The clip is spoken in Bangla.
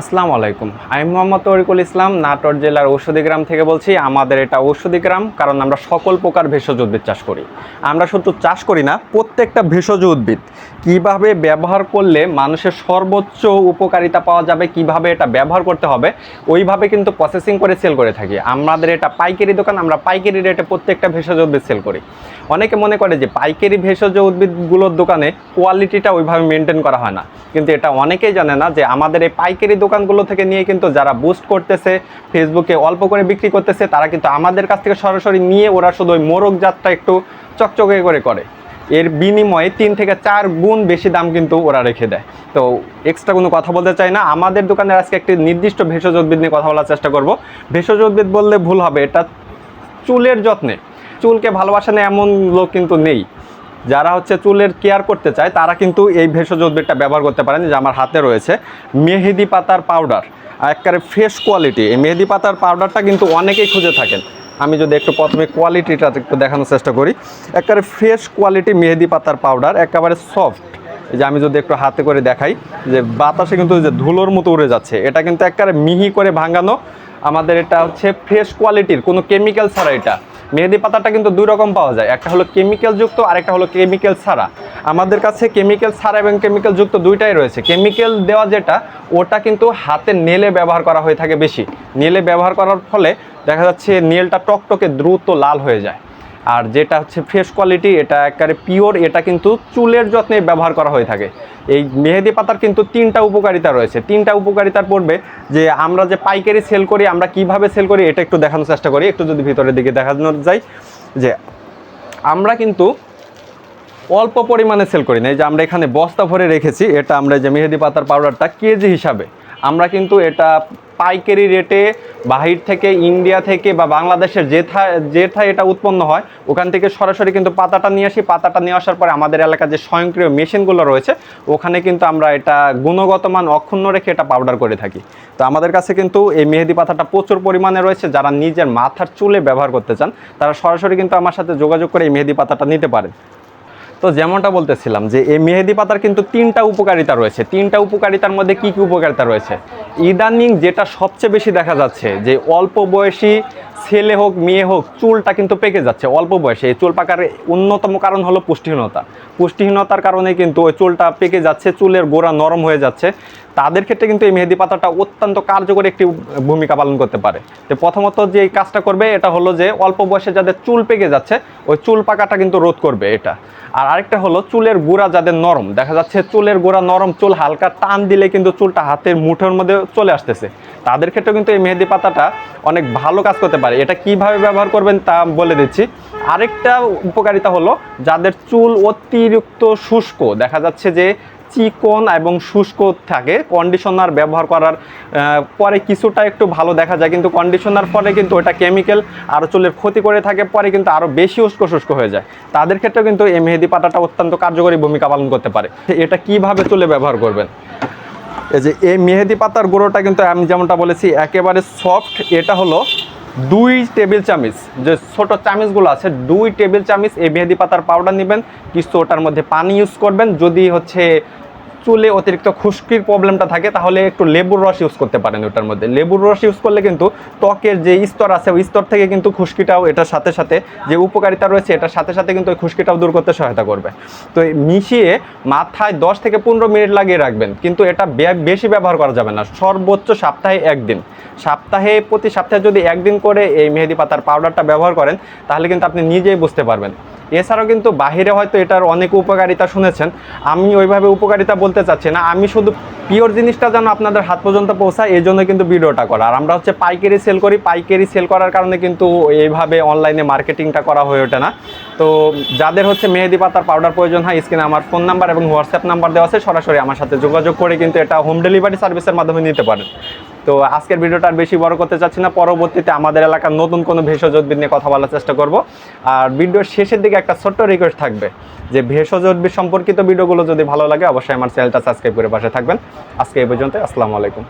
আসসালামু আলাইকুম। আমি মোহাম্মদ তরিকুল ইসলাম, নাটোর জেলার ঔষধি গ্রাম থেকে বলছি। আমাদের এটা ঔষধি গ্রাম, কারণ আমরা সকল প্রকার ভেষজ উদ্ভিদ চাষ করি। আমরা শুধু চাষ করি না, প্রত্যেকটা ভেষজ উদ্ভিদ কীভাবে ব্যবহার করলে মানুষের সর্বোচ্চ উপকারিতা পাওয়া যাবে, কীভাবে এটা ব্যবহার করতে হবে, ওইভাবে কিন্তু প্রসেসিং করে সেল করে থাকি। আমাদের এটা পাইকারি দোকান, আমরা পাইকারি রেটে প্রত্যেকটা ভেষজ উদ্ভিদ সেল করি। অনেকে মনে করে যে পাইকারি ভেষজ উদ্ভিদগুলোর দোকানে কোয়ালিটিটা ওইভাবে মেনটেন করা হয় না। কিন্তু এটা অনেকেই জানে না যে আমাদের এই পাইকারি দোকানগুলো থেকে নিয়ে কিন্তু যারা বুস্ট করতেছে ফেসবুকে অল্প করে বিক্রি করতেছে, তারা কিন্তু আমাদের কাছ থেকে সরাসরি নিয়ে ওরা শুধু ওই মোরগ জাতটা একটু চকচকে করে করে। এর বিনিময়ে তিন থেকে চার গুণ বেশি দাম কিন্তু ওরা রেখে দেয়। তো এক্সট্রা কোনো কথা বলতে চাই না। আমাদের দোকানের আজকে একটি নির্দিষ্ট ভেষজ উদ্ভিদ নিয়ে কথা বলার চেষ্টা করব। ভেষজ উদ্ভিদ বললে ভুল হবে, এটা চুলের যত্নে। চুলকে ভালোবাসা নেই এমন লোক কিন্তু নেই। যারা হচ্ছে চুলের কেয়ার করতে চায়, তারা কিন্তু এই ভেষজ উদ্ভিদটা ব্যবহার করতে পারেন, যে আমার হাতে রয়েছে মেহেদি পাতার পাউডার একবারে ফ্রেশ কোয়ালিটি এই মেহেদি পাতার পাউডারটা কিন্তু অনেকেই খুঁজে থাকেন। আমি যদি একটু প্রথমে কোয়ালিটিটা একটু দেখানোর চেষ্টা করি। একেবারে ফ্রেশ কোয়ালিটি মেহেদি পাতার পাউডার একেবারে সফট যে আমি যদি একটু হাতে করে দেখাই, যে বাতাসে কিন্তু যে ধুলোর মতো উড়ে যাচ্ছে, এটা কিন্তু একেবারে মিহি করে ভাঙানো। আমাদের এটা হচ্ছে ফ্রেশ কোয়ালিটির কোনো কেমিক্যাল ছাড়া এটা। মেহেদি পাতাটা কিন্তু দুই রকম পাওয়া যায়। একটা হলো কেমিক্যাল যুক্ত আর একটা হলো কেমিক্যাল ছাড়া। আমাদের কাছে কেমিক্যাল ছাড়া এবং কেমিক্যাল যুক্ত দুইটাই রয়েছে। কেমিক্যাল দেওয়া যেটা, ওটা কিন্তু হাতে নেলে ব্যবহার করা হয়ে থাকে বেশি। নেলে ব্যবহার করার ফলে দেখা যাচ্ছে, নেলটা টকটকে দ্রুত লাল হয়ে যায়। আর যেটা হচ্ছে ফ্রেশ কোয়ালিটি এটা একেবারে পিওর এটা কিন্তু চুলের যত্নে ব্যবহার করা হয়ে থাকে। এই মেহেদি পাতার কিন্তু তিনটা উপকারিতা রয়েছে। তিনটা উপকারিতার পড়বে যে আমরা যে পাইকারি সেল করি, আমরা কীভাবে সেল করি, এটা একটু দেখানোর চেষ্টা করি। একটু যদি ভিতরের দিকে দেখানো যায় যে আমরা কিন্তু অল্প পরিমাণে সেল করি না। এই যে আমরা এখানে বস্তা ভরে রেখেছি, এটা আমরা যে মেহেদি পাতার পাউডারটা কেজি হিসাবে আমরা কিন্তু এটা পাইকারি রেটে বাহির থেকে ইন্ডিয়া থেকে বা বাংলাদেশের যেথা, যেথায় এটা উৎপন্ন হয়, ওখান থেকে সরাসরি কিন্তু পাতাটা নিয়ে আসি। পাতাটা নিয়ে আসার পরে আমাদের এলাকার যে স্বয়ংক্রিয় মেশিনগুলো রয়েছে, ওখানে কিন্তু আমরা এটা গুণগত মান অক্ষুণ্ণ রেখে এটা পাউডার করে থাকি। তো আমাদের কাছে কিন্তু এই মেহেদি পাতাটা প্রচুর পরিমাণে রয়েছে। যারা নিজের মাথার চুলে ব্যবহার করতে চান, তারা সরাসরি কিন্তু আমার সাথে যোগাযোগ করে এই মেহেদি পাতাটা নিতে পারেন। তো যেমনটা বলতেছিলাম যে এই মেহেদি পাতার কিন্তু তিনটা উপকারিতা রয়েছে। তিনটা উপকারিতার মধ্যে কি কি উপকারিতা রয়েছে? ইদানিং যেটা সবচেয়ে বেশি দেখা যাচ্ছে যে অল্প বয়সী ছেলে হোক, মেয়ে হোক, চুলটা কিন্তু পেকে যাচ্ছে অল্প বয়সে। এই চুল পাকার অন্যতম কারণ হলো পুষ্টিহীনতা। পুষ্টিহীনতার কারণে কিন্তু ওই চুলটা পেকে যাচ্ছে, চুলের গোড়া নরম হয়ে যাচ্ছে। তাদের ক্ষেত্রে কিন্তু এই মেহেদি পাতাটা অত্যন্ত কার্যকরী একটি ভূমিকা পালন করতে পারে। তো প্রথমত যে এই কাজটা করবে, এটা হলো যে অল্প বয়সে যাদের চুল পেকে যাচ্ছে, ওই চুল পাকাটা কিন্তু রোধ করবে এটা। আর আরেকটা হলো চুলের গোড়া যাদের নরম, দেখা যাচ্ছে চুলের গোড়া নরম, চুল হালকা টান দিলে কিন্তু চুলটা হাতের মুঠোর মধ্যে চলে আসতেছে। তাদের ক্ষেত্রে কিন্তু এই মেহেদি পাতাটা অনেক ভালো কাজ করতে পারে। এটা কীভাবে ব্যবহার করবেন তা বলে দিচ্ছি। আরেকটা উপকারিতা হলো যাদের চুল অতিরিক্ত শুষ্ক, দেখা যাচ্ছে যে চিকন এবং শুষ্ক থাকে কন্ডিশনার ব্যবহার করার পরে কিছুটা একটু ভালো দেখা যায়, কিন্তু কন্ডিশনার পরে কিন্তু ওটা কেমিক্যাল আরও চুলের ক্ষতি করে থাকে, পরে কিন্তু আরও বেশি উষ্ক শুষ্ক হয়ে যায়। তাদের ক্ষেত্রেও কিন্তু এই মেহেদি পাতাটা অত্যন্ত কার্যকরী ভূমিকা পালন করতে পারে। এটা কীভাবে চুলে ব্যবহার করবেন? এই যে এই মেহেদি পাতার গুঁড়োটা কিন্তু আমি যেমনটা বলেছি, একেবারে সফট এটা হলো দুই টেবিল চামিচ, যে ছোট চামিচগুলো আছে, দুই টেবিল চামিচ এই মেহেদি পাতার পাউডার নেবেন। কিছু ওটার মধ্যে পানি ইউজ করবেন। যদি হচ্ছে চুলে অতিরিক্ত খুশকির প্রবলেমটা থাকে, তাহলে একটু লেবুর রস ইউজ করতে পারেন ওটার মধ্যে। লেবুর রস ইউজ করলে কিন্তু ত্বকের যে স্তর আছে, ওই স্তর থেকে কিন্তু খুশকিটাও এটার সাথে সাথে যে উপকারিতা রয়েছে, এটার সাথে সাথে কিন্তু ওই খুশকিটাও দূর করতে সহায়তা করবে। তো মিশিয়ে মাথায় দশ থেকে পনেরো মিনিট লাগিয়ে রাখবেন। কিন্তু এটা বেশি ব্যবহার করা যাবে না। সর্বোচ্চ সপ্তাহে একদিন। সপ্তাহে, প্রতি সপ্তাহে যদি একদিন করে এই মেহেদি পাতার পাউডারটা ব্যবহার করেন, তাহলে কিন্তু আপনি নিজেই বুঝতে পারবেন। এছাড়াও কিন্তু বাহিরে হয়তো এটার অনেক উপকারিতা শুনেছেন। আমি ওইভাবে উপকারিতা বলতে চাচ্ছি না। আমি শুধু পিওর জিনিসটা যেন আপনাদের হাত পর্যন্ত পৌঁছায়, এই জন্য কিন্তু ভিডিওটা করা। আর আমরা হচ্ছে পাইকারি সেল করি। পাইকারি সেল করার কারণে কিন্তু এইভাবে অনলাইনে মার্কেটিংটা করা হয়ে ওঠে না। তো যাদের হচ্ছে মেহেদি পাতার পাউডার প্রয়োজন হয়, স্ক্রিনে আমার ফোন নাম্বার এবং হোয়াটসঅ্যাপ নাম্বার দেওয়া আছে, সরাসরি আমার সাথে যোগাযোগ করে কিন্তু এটা হোম ডেলিভারি সার্ভিসের মাধ্যমে নিতে পারেন। তো আজকের ভিডিওটা আর বেশি বড় করতে চাচ্ছি না। পরবর্তীতে আমাদের এলাকার নতুন কোনো ভেষজ উদ্ভিদ নিয়ে কথা বলার চেষ্টা করব। আর ভিডিওর শেষের দিকে একটা ছোট্ট রিকোয়েস্ট থাকবে যে ভেষজ উদ্ভিদ সম্পর্কিত ভিডিওগুলো যদি ভালো লাগে, অবশ্যই আমার চ্যানেলটা সাবস্ক্রাইব করে পাশে থাকবেন। আজকে এই পর্যন্ত আসসালামু আলাইকুম।